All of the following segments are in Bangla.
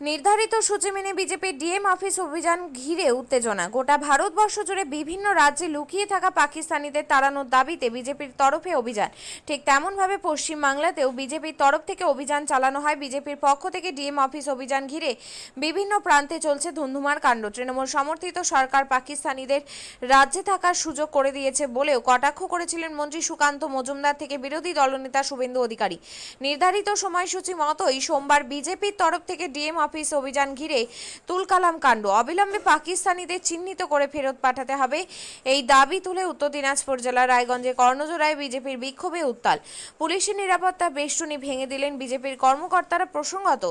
নির্ধারিত সূচি মেনে বিজেপির ডিএম অফিস অভিযান ঘিরে উত্তেজনা। গোটা ভারতবর্ষ জুড়ে বিভিন্ন রাজ্যে লুকিয়ে থাকা পাকিস্তানিদের তাড়ানোর দাবিতে বিজেপির তরফে অভিযান। ঠিক তেমনভাবে পশ্চিমবাংলাতেও বিজেপির তরফ থেকে অভিযান চালানো হয়। বিজেপির পক্ষ থেকে ডিএম অফিস অভিযান ঘিরে বিভিন্ন প্রান্তে চলছে ধুন্ধুমার কাণ্ড। তৃণমূল সমর্থিত সরকার পাকিস্তানিদের রাজ্যে থাকার সুযোগ করে দিয়েছে বলেও কটাক্ষ করেছিলেন মন্ত্রী সুকান্ত মজুমদার থেকে বিরোধী দলনেতা শুভেন্দু অধিকারী। নির্ধারিত সময়সূচি মতোই সোমবার বিজেপির তরফ থেকে ডিএম অফিস অভিযান ঘিরে তুলকালাম কাণ্ড। অবিলম্বে পাকিস্তানিদের চিহ্নিত করে ফেরত পাঠাতে হবে। এই দাবি তুলে উত্তর দিনাজপুর জেলার রায়গঞ্জে কর্ণজোড়ায় বিজেপির বিক্ষোভে উত্তাল। পুলিশের নিরাপত্তা বেষ্টনী ভেঙে দিলেন বিজেপির কর্মকর্তারা প্রসঙ্গত।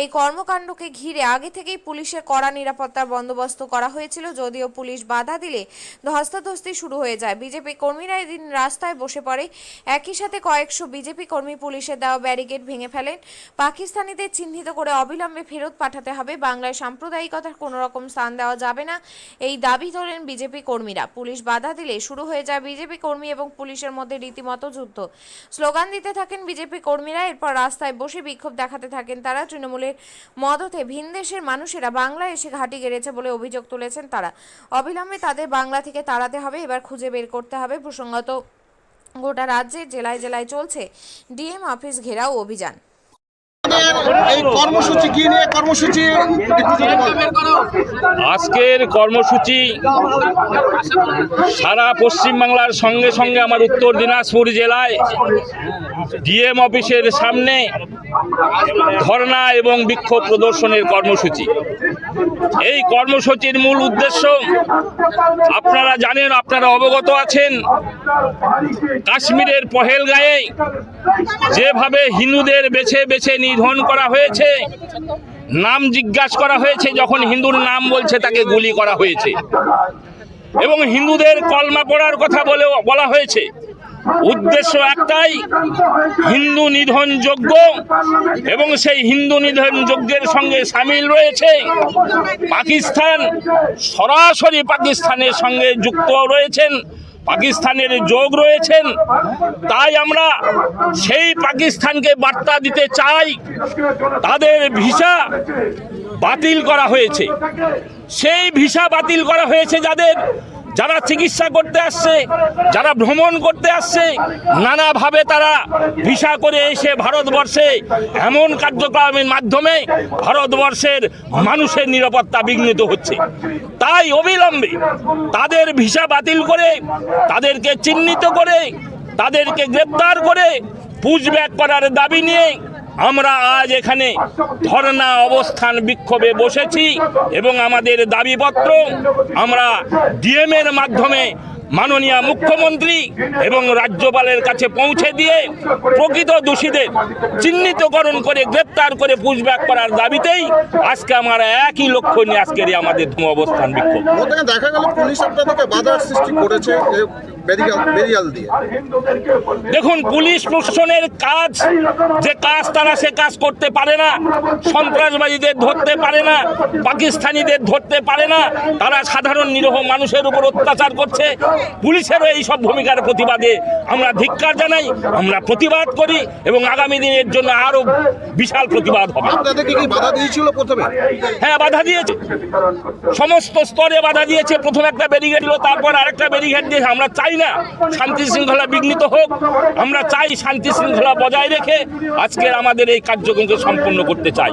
এই কর্মকাণ্ডকে ঘিরে আগে থেকেই পুলিশের কড়া নিরাপত্তার বন্দোবস্ত করা হয়েছিল, যদিও পুলিশ বাধা দিলে ধস্তাধস্তি শুরু হয়ে যায়। বিজেপি কর্মীরা এদিন রাস্তায় বসে পড়ে। একই সাথে কয়েকশো বিজেপি কর্মী পুলিশের দেওয়া ব্যারিকেড ভেঙে ফেলেন। পাকিস্তানিদের চিহ্নিত করে অবিলম্বে ফেরত পাঠাতে হবে। বাংলায় সাম্প্রদায়িকতার কোনো রকম স্থান দেওয়া যাবে না। এই দাবি তোলেন বিজেপি কর্মীরা। পুলিশ বাধা দিলে শুরু হয়ে যায় বিজেপি কর্মী এবং পুলিশের মধ্যে রীতিমতো যুদ্ধ। স্লোগান দিতে থাকেন বিজেপি কর্মীরা, এরপর রাস্তায় বসে বিক্ষোভ দেখাতে থাকেন তারা। তৃণমূলের মদতে ভিনদেশের মানুষেরা বাংলায় এসে ঘাঁটি গেড়েছে বলে অভিযোগ তুলেছেন তারা। অবিলম্বে তাদের বাংলা থেকে তাড়াতে হবে। এবার খুঁজে বের করতে হবে। প্রসঙ্গত গোটা রাজ্যে জেলায় জেলায় চলছে ডিএম অফিস ঘেরাও অভিযান। আজকের কর্মসূচি সারা পশ্চিমবাংলার সঙ্গে সঙ্গে আমার উত্তর দিনাজপুর জেলায় ডিএম অফিসের সামনে ধর্ণা এবং বিক্ষোভ প্রদর্শনের কর্মসূচি। এই কর্মসূচির মূল উদ্দেশ্য, আপনারা জানেন, আপনারা অবগত আছেন, কাশ্মীরের পহেলগাঁয়ে যেভাবে হিন্দুদের বেছে বেছে নিধন করা হয়েছে, নাম জিজ্ঞাসা করা হয়েছে, যখন হিন্দুর নাম বলছে তাকে গুলি করা হয়েছে। এবং হিন্দুদের কলমা পড়ার কথা বলে, বলা হয়েছে উদ্দেশ্য একটাই, হিন্দু নিধন যজ্ঞ এবং সেই হিন্দু নিধন যজ্ঞের সঙ্গে সামিল রয়েছে পাকিস্তান। সরাসরি পাকিস্তানের সঙ্গে যুক্ত রয়েছেন, পাকিস্তানের যোগ রয়েছেন। তাই আমরা সেই পাকিস্তানকে বার্তা দিতে চাই, তাদের ভিসা বাতিল করা হয়েছে। সেই ভিসা বাতিল করা হয়েছে যাদের যারা চিকিৎসা করতে আসছে, যারা ভ্রমণ করতে আসছে, নানাভাবে তারা ভিসা করে এসে ভারতবর্ষে এমন কার্যক্রমের মাধ্যমে ভারতবর্ষের মানুষের নিরাপত্তা বিঘ্নিত হচ্ছে। তাই অবিলম্বে তাদের ভিসা বাতিল করে, তাদেরকে চিহ্নিত করে, তাদেরকে গ্রেপ্তার করে পুষব্যাক করার দাবি নিয়ে আমরা আজ এখানে ধর্ণা অবস্থান বিক্ষোভে বসেছি এবং আমাদের দাবিপত্র আমরা ডিএমের মাধ্যমে মাননীয় মুখ্যমন্ত্রী এবং রাজ্যপালের কাছে পৌঁছে দিয়ে প্রকৃত দোষীদের চিহ্নিতকরণ করে গ্রেপ্তার করে পুষব্যাক করার দাবিতেই আজকে আমরা একই লক্ষ্য নিয়ে আজকের আমাদের অবস্থান বিক্ষোভ। দেখা গেল পুলিশ আপনাদেরকে বাধার সৃষ্টি করেছে দেখুন পুলিশ প্রশাসনের কাজ যে কাজ তারা সে কাজ করতে পারে না সন্ত্রাসবাদীদের ধরতে পারে না পাকিস্তানিদের ধরতে পারে না তারা সাধারণ নিরহ মানুষের উপর অত্যাচার করছে পুলিশেরও এই সব ভূমিকার প্রতিবাদে আমরা ধিক্কার জানাই আমরা প্রতিবাদ করি এবং আগামী দিনের জন্য আরও বিশাল প্রতিবাদ হবে। বাধা দিয়েছিল প্রথমে? হ্যাঁ বাধা দিয়েছে। সমস্ত স্তরে বাধা দিয়েছে। প্রথম একটা ব্যারিকেড দিল তারপর আরেকটা ব্যারিকেড দিয়েছে আমরা চাই না শান্তি শৃঙ্খলা বিঘ্নিত হোক। আমরা চাই শান্তি শৃঙ্খলা বজায় রেখে আজকের আমাদের এই কার্যক্রমকে সম্পন্ন করতে চাই।